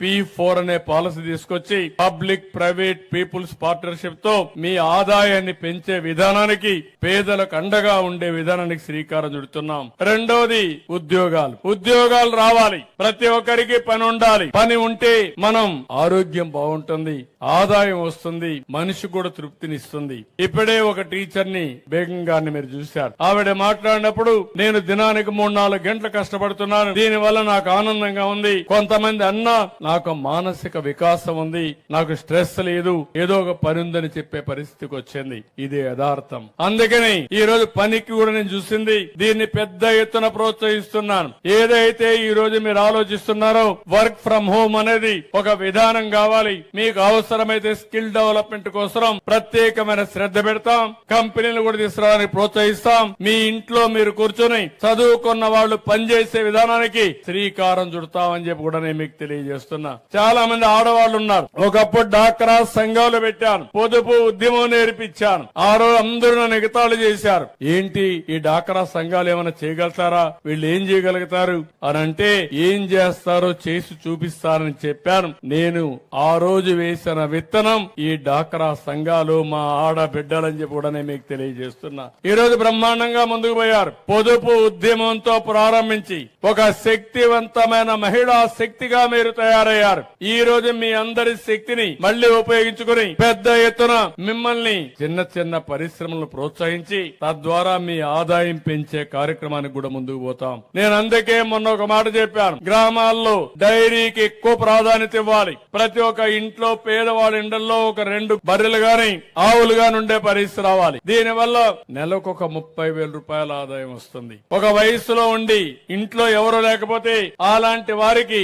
P four అనే policy తీసుకొచ్చి public private peoples పార్ట్నర్షిప్తో మీ ఆదాయాన్ని పెంచే విధానానికి పేదలకు అండగా ఉండే విధానానికి శ్రీకారం చుడుతున్నాం. రెండోది ఉద్యోగాలు. ఉద్యోగాలు రావాలి. ప్రతి ఒక్కరికి పని ఉండాలి. పని ఉంటే మనం ఆరోగ్యం బాగుంటుంది. ఆదాయం వస్తుంది మనిషి కూడా తృప్తినిస్తుంది. ఇప్పుడే ఒక టీచర్ని బేగం గారిని మీరు చూశారు. ఆవిడ మాట్లాడినప్పుడు నేను దినానికి మూడు నాలుగు గంటలు కష్టపడుతున్నాను. దీని వల్ల నాకు ఆనందంగా ఉంది. కొంతమంది అన్న నాకు మానసిక వికాసం ఉంది. నాకు స్ట్రెస్ లేదు. ఏదో ఒక పని ఉందని చెప్పే పరిస్థితికి వచ్చింది. ఇది యథార్థం. అందుకని ఈ రోజు పనికి కూడా నేను చూసింది దీన్ని పెద్ద ఎత్తున ప్రోత్సహిస్తున్నాను. ఏదైతే ఈ రోజు మీరు ఆలోచిస్తున్నారో వర్క్ ఫ్రం హోమ్ అనేది ఒక విధానం కావాలి. మీకు అవసరం అవసరమైతే స్కిల్ డెవలప్మెంట్ కోసం ప్రత్యేకమైన శ్రద్ధ పెడతాం. కంపెనీలు కూడా తీసుకురావడానికి ప్రోత్సహిస్తాం. మీ ఇంట్లో మీరు కూర్చొని చదువుకున్న వాళ్ళు పనిచేసే విధానానికి శ్రీకారం చుడతామని చెప్పి కూడా నేను మీకు తెలియజేస్తున్నా. చాలా మంది ఆడవాళ్ళు ఉన్నారు. ఒకప్పుడు డాక్రా సంఘాలు పెట్టాను. పొదుపు ఉద్యమం నేర్పించాను. ఆ రోజు అందరూ నన్ను చేశారు. ఏంటి ఈ డాక్రా సంఘాలు ఏమైనా చేయగలుగుతారా? వీళ్ళు ఏం చేయగలుగుతారు? అని అంటే ఏం చేస్తారో చేసి చూపిస్తారని చెప్పాను. నేను ఆ రోజు వేసిన విత్తనం. ఈ డాక్రా సంఘాలు మా ఆడబిడ్డలని చెప్పి కూడా నేను మీకు తెలియజేస్తున్నా. ఈ రోజు బ్రహ్మాండంగా ముందుకు పోయారు. పొదుపు ఉద్యమంతో ప్రారంభించి ఒక శక్తివంతమైన మహిళా శక్తిగా మీరు తయారయ్యారు. ఈ రోజు మీ అందరి శక్తిని మళ్ళీ ఉపయోగించుకుని పెద్ద ఎత్తున మిమ్మల్ని చిన్న చిన్న పరిశ్రమలను ప్రోత్సహించి తద్వారా మీ ఆదాయం పెంచే కార్యక్రమానికి కూడా ముందుకు పోతాం. నేను అందుకే మొన్న ఒక మాట చెప్పాను. గ్రామాల్లో డైరీకి ఎక్కువ ప్రాధాన్యత ఇవ్వాలి. ప్రతి ఒక్క ఇంట్లో పేద పేదవాడి ఇండల్లో ఒక రెండు బర్రెలు గాని ఆవులు గాని ఉండే పరిస్థితి రావాలి. దీని వల్ల నెలకు ఒక ముప్పై వేల రూపాయల ఆదాయం వస్తుంది. ఒక వయసులో ఉండి ఇంట్లో ఎవరు లేకపోతే అలాంటి వారికి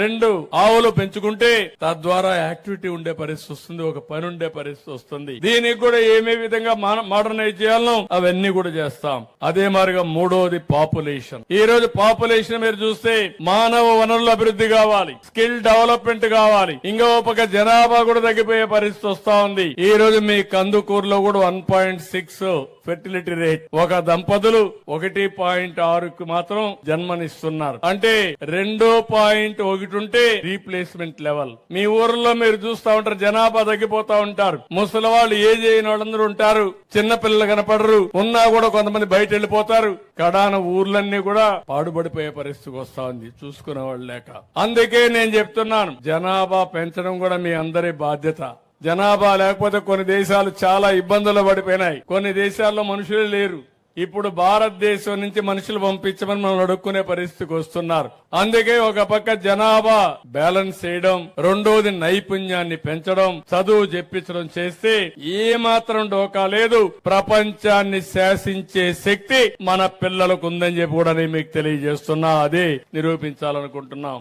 రెండు ఆవులు పెంచుకుంటే తద్వారా యాక్టివిటీ ఉండే పరిస్థితి వస్తుంది ఒక పని ఉండే పరిస్థితి వస్తుంది. దీనికి కూడా ఏమే విధంగా మోడర్నైజ్ చేయాలనో అవన్నీ కూడా చేస్తాం. అదే మాదిరిగా మూడోది పాపులేషన్ ఈ రోజు పాపులేషన్ మీరు చూస్తే మానవ వనరుల అభివృద్ధి కావాలి స్కిల్ డెవలప్మెంట్ కావాలి. ఇంకా ఒక జనాభా కూడా తగ్గిపోయే పరిస్థితి వస్తా ఉంది. ఈ రోజు మీ కందుకూరులో కూడా one point six fertility rate ఒక దంపతులు ఒకటి పాయింట్ ఆరుకు మాత్రం జన్మనిస్తున్నారు. అంటే రెండో పాయింట్ ఒకటి ఉంటే రీప్లేస్మెంట్ లెవెల్ మీ ఊర్లో మీరు చూస్తా ఉంటారు జనాభా తగ్గిపోతా ఉంటారు. ముసలి వాళ్ళు ఏజ్ అయిన వాళ్ళందరూ ఉంటారు. చిన్న పిల్లలు కనపడరు. ఉన్నా కూడా కొంతమంది బయట వెళ్ళిపోతారు. కడాన ఊర్లన్నీ కూడా పాడుబడిపోయే పరిస్థితికి వస్తా ఉంది. చూసుకునే వాళ్ళు లేక. అందుకే నేను చెప్తున్నాను జనాభా పెంచడం కూడా మీ అందరి బాధ్యత. జనాభా లేకపోతే కొన్ని దేశాలు చాలా ఇబ్బందులు పడిపోయినాయి. కొన్ని దేశాల్లో మనుషులు లేరు. ఇప్పుడు భారతదేశం నుంచి మనుషులు పంపించమని మనం అడుక్కునే పరిస్థితికి వస్తున్నారు. అందుకే ఒక పక్క జనాభా బ్యాలెన్స్ చేయడం రెండోది నైపుణ్యాన్ని పెంచడం చదువు చెప్పించడం చేస్తే ఏ మాత్రం డోకా లేదు. ప్రపంచాన్ని శాసించే శక్తి మన పిల్లలకు ఉందని చెప్పి కూడా నేను మీకు తెలియజేస్తున్నా. అదే నిరూపించాలనుకుంటున్నాం.